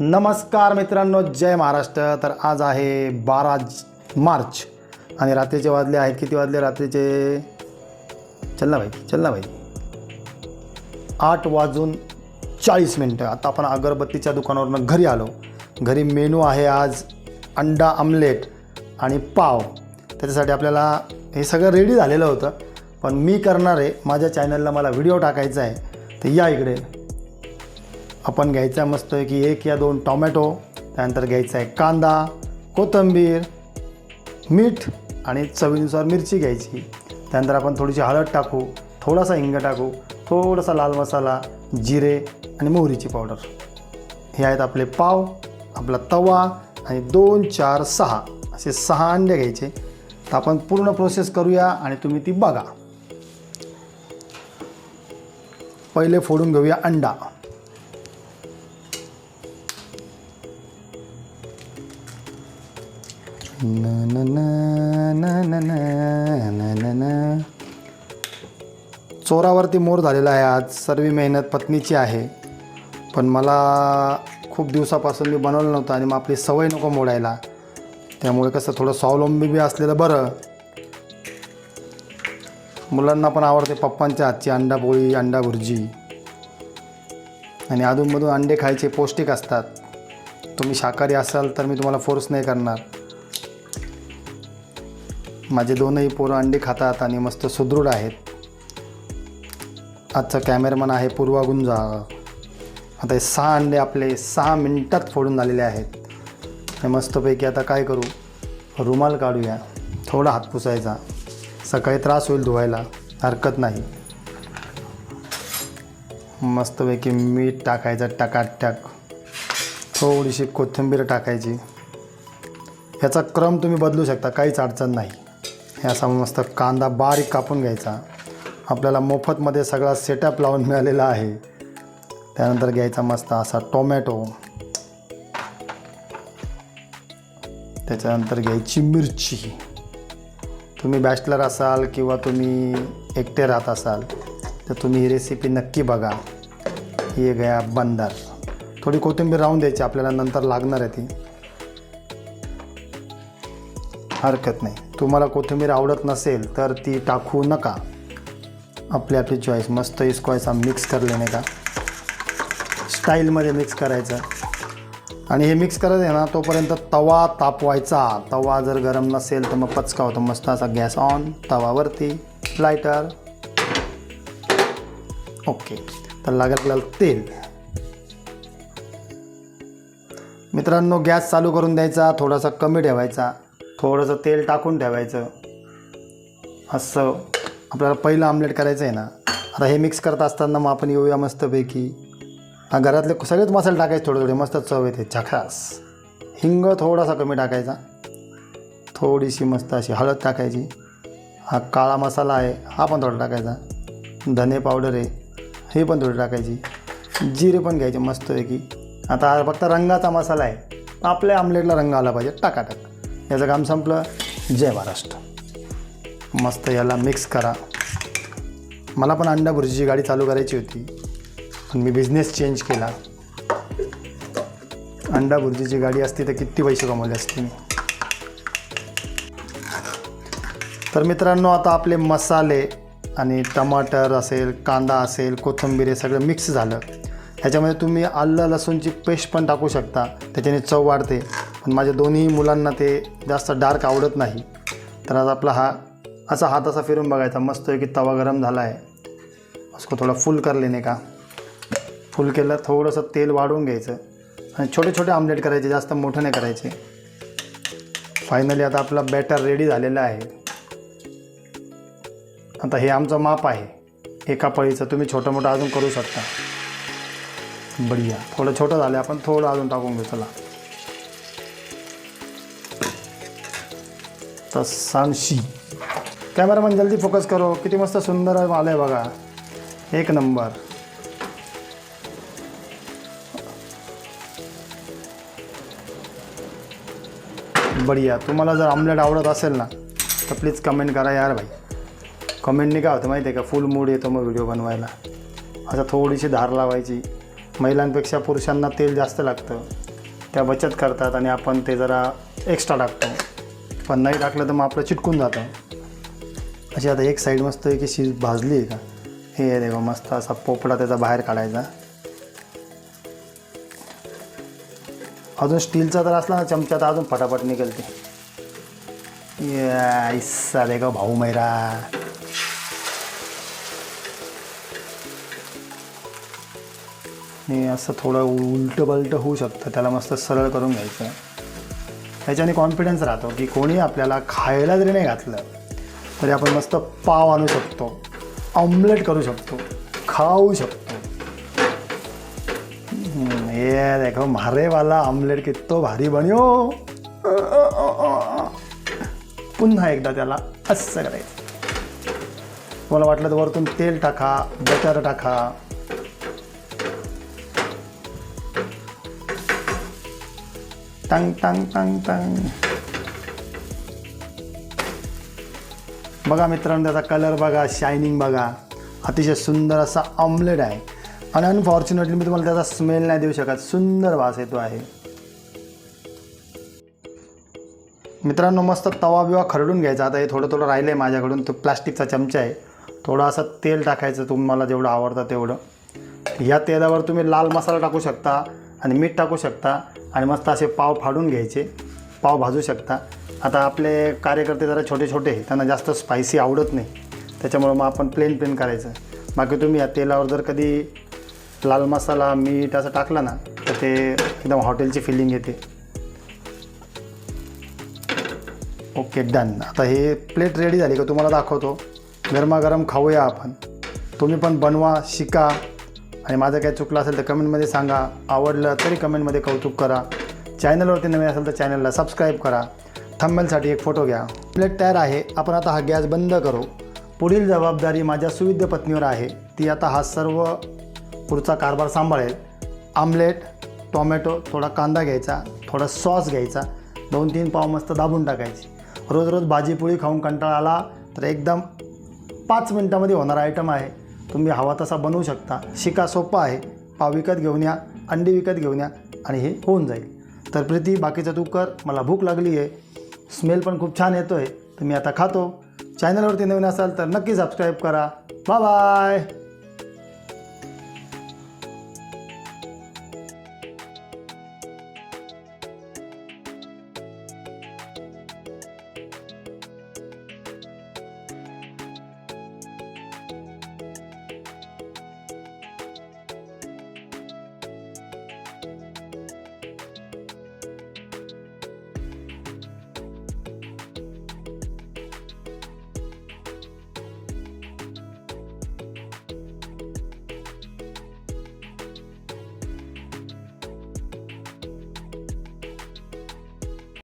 नमस्कार मित्रांनो जय महाराष्ट्र. तर आज आहे बारा मार्च आणि रात्रीचे वाजले आहेत. किती वाजले रात्रीचे? चल ना भाई चल ना भाई. आठ वाजून चाळीस मिनटं. आता आपण अगरबत्तीच्या दुकानावरनं घरी आलो. घरी मेनू आहे आज अंडा आमलेट आणि पाव. त्याच्यासाठी आपल्याला हे सगळं रेडी झालेलं होतं. पण मी करणार आहे. माझ्या चॅनलला मला व्हिडिओ टाकायचा आहे. तर या इकडे. आपण घ्यायचा मस्त आहे की एक या दोन टॉमॅटो त्यानंतर घ्यायचा आहे कांदा कोथिंबीर मीठ आणि चवीनुसार मिरची घ्यायची. त्यानंतर आपण थोडीशी हळद टाकू थोडासा हिंग टाकू थोडासा लाल मसाला जिरे आणि मोहरीची पावडर. हे आहेत आपले पाव आपला तवा आणि दोन चार सहा असे सहा अंडे घ्यायचे. तर आपण पूर्ण प्रोसेस करूया आणि तुम्ही ती बघा. पहिले फोडून घेऊया अंडा. चोरावरती मोर झालेला आहे आज. सर्व मेहनत पत्नीची आहे. पण मला खूप दिवसापासून मी बनवलं नव्हतं आणि मग आपली सवय नको मोडायला. त्यामुळे कसं थोडं स्वावलंबी बी असलेलं बरं. मुलांना पण आवडते पप्पांच्या हातची अंडा पोळी अंडा भुर्जी आणि अधूनमधून अंडे खायचे पौष्टिक असतात. तुम्ही शाकाहारी असाल तर मी तुम्हाला फोर्स नाही करणार. माझे दोनही पोरं अंडी खातात आणि मस्त सुदृढ आहेत. आजचा कॅमेरामन आहे पूर्वा गुंजा. आता हे सहा अंडे आपले सहा मिनटात फोडून झालेले आहेत. हे मस्तपैकी आता काय करू? रुमाल काढूया. थोडा हात पुसायचा. सकाळी त्रास होईल धुवायला. हरकत नाही. मस्तपैकी मीठ टाकायचं टकाटक. थोडीशी कोथिंबीर टाकायची. याचा क्रम तुम्ही बदलू शकता. काहीच अडचण नाही. हे असा मस्त कांदा बारीक कापून घ्यायचा. आपल्याला मोफतमध्ये सगळा सेटअप लावून मिळालेला आहे. त्यानंतर घ्यायचा मस्त असा टोमॅटो. त्याच्यानंतर घ्यायची मिरची. तुम्ही बॅचलर असाल किंवा तुम्ही एकटे राहत असाल तर तुम्ही ही रेसिपी नक्की बघा. ही गया बंदर. थोडी कोथिंबीर राहून द्यायची आपल्याला नंतर लागणार आहे ती. हरकत नाही. तुम्हाला कोथिंबीर आवडत नसेल तर ती टाकू नका. आपली आपली चॉईस मस्त इसको मिक्स कर नाही का? स्टाईलमध्ये मिक्स करायचं. आणि हे मिक्स करत आहे ना तोपर्यंत तवा तापवायचा. तवा जर गरम नसेल तर मग पचका होतो. मस्त असा गॅस ऑन तवावरती लायटर ओके तर लागेल आपल्याला तेल. मित्रांनो गॅस चालू करून द्यायचा. थोडासा कमी ठेवायचा. थोडंसं तेल टाकून ठेवायचं. असं. आपल्याला पहिलं आमलेट करायचं आहे ना. आता हे मिक्स करत असताना मग आपण येऊया मस्तपैकी. घरातले सगळेच मसाले टाकायचे थोडे थोडे. मस्त चव येते. चखास हिंग थोडासा कमी टाकायचा. थोडीशी मस्त अशी हळद टाकायची. हा काळा मसाला आहे हा पण थोडा टाकायचा. धने पावडर आहे हे पण थोडी टाकायची. जिरे पण घ्यायचे मस्तपैकी. आता फक्त रंगाचा मसाला आहे. आपल्या आमलेटला रंग आला पाहिजे. टाका टाका याचं काम संपलं. जय महाराष्ट्र. मस्त याला मिक्स करा. मला पण अंडा भुर्जीची गाडी चालू करायची होती. पण मी बिझनेस चेंज केला. अंडा भुर्जीची गाडी असती तर किती पैसे कमवले असते मी. तर मित्रांनो आता आपले मसाले आणि टमाटर असेल कांदा असेल कोथिंबीर हे सगळं मिक्स झालं. ह्याच्यामध्ये तुम्ही आलं लसूणची पेस्ट पण टाकू शकता. त्याच्याने चव वाढते. पण माझ्या दोन्ही मुलांना ते जास्त डार्क आवडत नाही. तर आज आपला हा असा हात असा फिरून बघायचा. मस्त आहे की तवा गरम झाला आहे उसको थोडा फुल कर लेने का. फुल केलं थोडंसं तेल वाढवून घ्यायचं. आणि छोटे छोटे आमलेट करायचे जास्त मोठं नाही करायचे. फायनली आता आपला बॅटर रेडी झालेला आहे. आता हे आमचं माप आहे. एका पळीचं तुम्ही छोटं मोठं अजून करू शकता. बढिया। थोडं छोटं झालं आपण थोडं अजून टाकून घेऊ चला तर सांशी कॅमेरामॅन जल्दी फोकस करो। किती मस्त सुंदर आलं आहे बघा। एक नंबर। बढिया। तुम्हाला जर आमलेट आवडत असेल ना तर प्लीज कमेंट करा यार भाई. कमेंटने काय होतं माहिती आहे का? फुल मूड येतो मग व्हिडिओ बनवायला. असं थोडीशी धार लावायची. महिलांपेक्षा पुरुषांना तेल जास्त लागतं. त्या बचत करतात आणि आपण ते जरा एक्स्ट्रा टाकतो. पण नाही टाकलं तर मग आपलं चिटकून जातं. अशी आता एक साईड मस्त आहे की शीज भाजली आहे का? हे रे देखो मस्त असा पोपडा त्याचा बाहेर काढायचा. अजून स्टीलचा तर असला ना चमचा तर अजून फटाफट निघेल ते. रे देखो भाऊ मैरा. हे असं थोडं उलटं पलटं होऊ शकतं. त्याला मस्त सरळ करून घ्यायचं. त्याच्याने कॉन्फिडन्स राहतो की कोणी आपल्याला खायला जरी नाही घातलं तरी आपण मस्त पाव आणू शकतो ऑमलेट करू शकतो खाऊ शकतो. हे ये देखो मारे वाला ऑमलेट कितो भारी बन्यो. पुन्हा एकदा त्याला असं करायचं. मला वाटलं तर वरतून तेल टाका बटर टाका टांग टांग टांग टंग बघा मित्रांनो त्याचा कलर बघा शायनिंग बघा. अतिशय सुंदर असा ऑमलेट आहे. आणि अनफॉर्च्युनेटली मी तुम्हाला त्याचा स्मेल नाही देऊ शकत. सुंदर वास येतो आहे. मित्रांनो मस्त तवा बिवा खरडून घ्यायचा. आता हे थोडं थोडं राहिलं आहे माझ्याकडून. तो प्लास्टिकचा चमचा आहे. थोडं असं तेल टाकायचं तुम्हाला जेवढं आवडतं तेवढं. या तेलावर तुम्ही लाल मसाला टाकू शकता. आणि मीठ टाकू शकता आणि मस्त असे पाव फाडून घ्यायचे. पाव भाजू शकता. आता आपले कार्यकर्ते जरा छोटे छोटे त्यांना जास्त स्पायसी आवडत नाही. त्याच्यामुळं मग आपण प्लेन प्लेन करायचं. बाकी तुम्ही या तेलावर जर कधी लाल मसाला मीठ असं टाकलं ना तर ते एकदम हॉटेलची फिलिंग येते. Okay done. आता हे प्लेट रेडी झाली का तुम्हाला दाखवतो. गरमागरम खाऊया आपण. तुम्ही पण बनवा शिका. आणि माझं काही चुकलं असेल तर कमेंटमध्ये सांगा. आवडलं तरी कमेंटमध्ये कौतुक करा. चॅनलवरती नवीन असेल तर चॅनलला सबस्क्राईब करा. थंबेलसाठी एक फोटो घ्या. प्लेट तयार आहे. आपण आता हा गॅस बंद करू. पुढील जबाबदारी माझ्या सुविध पत्नीवर आहे. ती आता हा सर्व पुढचा कारभार सांभाळेल. आमलेट टोमॅटो थोडा कांदा घ्यायचा थोडा सॉस घ्यायचा दोन तीन पाव मस्त दाबून टाकायची. रोज रोज भाजीपोळी खाऊन कंटाळा आला तर एकदम पाच मिनटामध्ये होणारा आयटम आहे. तुम्ही हवा तसा बनवू शकता. शिका सोपा आहे. पाव विकत घेऊन या अंडी विकत घेऊन या आणि हे होऊन जाईल. तर प्रीती बाकीचं तू कर. मला भूक लागली आहे. स्मेल पण खूप छान येतो आहे तर मी आता खातो. चॅनलवरती नवीन असाल तर नक्की सबस्क्राईब करा. Bye bye